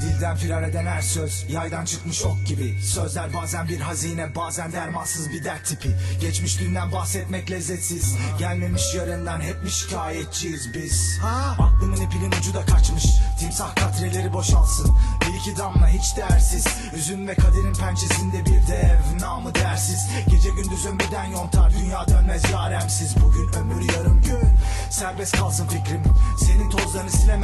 Dilden firar eden her söz Yaydan çıkmış ok gibi. Sözler bazen bir hazine bazen dermansız bir dert tipi. Geçmiş dünden bahsetmek lezzetsiz. Gelmemiş yarından hep mi şikayetçiyiz biz? Aklımın ipinin ucu da kaçmış. Timsah katreleri boşalsın. Bir iki damla hiç değersiz Üzüm ve kaderin pençesinde bir dev Namı dersiz. Gece gündüz ömürden yontar Dünya dönmez yaremsiz. Bugün ömür yarım gün. Serbest kalsın fikrim. Senin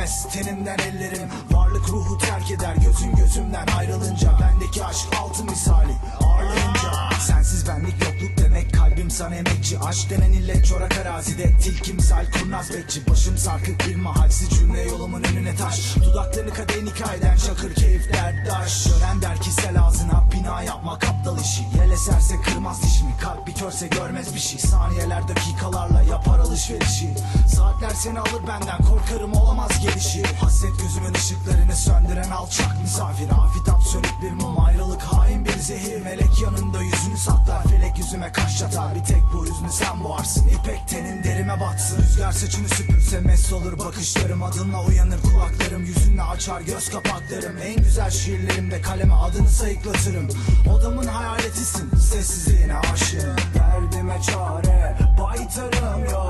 silemez Tenimden ellerim. Varlık ruhu terk eder Gözün gözümden ayrılınca. Bendeki aşk altın misali Ağırlayınca Sensiz benlik yokluk demek Kalbim sana emekçi. Aşk denen illet çorak arazide. Tilki misal kurnaz bekçi. Başım sarkık bir mahalsiz cümle yolumun önüne taş. Dudaklarını kadehin hikayeden Çakır keyif derttaş Gören der ki sel ağzına Bina yapmak aptal işi. Yel eserse kırmaz dişimi Kalp bir körse görmez bir şey. Saniyeler dakikalarla yapar alışverişi Saatler seni alır benden Korkarım olamaz gelişi. Hasret gözümün ışıklarını söndüren alçak misafir. Afitap sönük bir mum ayrılık hain bir zehir. Melek yanında yüzünü saklar Felek yüzüme kaş çatar Bir tek bu hüznü sen boğarsın İpek tenin derime batsın. Rüzgar saçını süpürse mest olur bakışlarım. Adınla uyanır kulaklarım Yüzünle açar göz kapaklarım. En güzel şiirlerimde kaleme adını sayıklatırım. Odamın hayaletisin Sessizliğine aşığım. Derdime çare Baytarım yok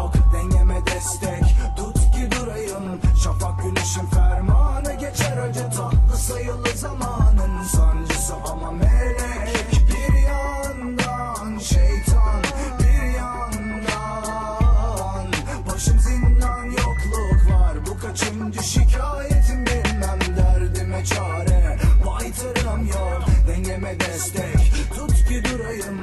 Dengeme destek. Tut ki durayım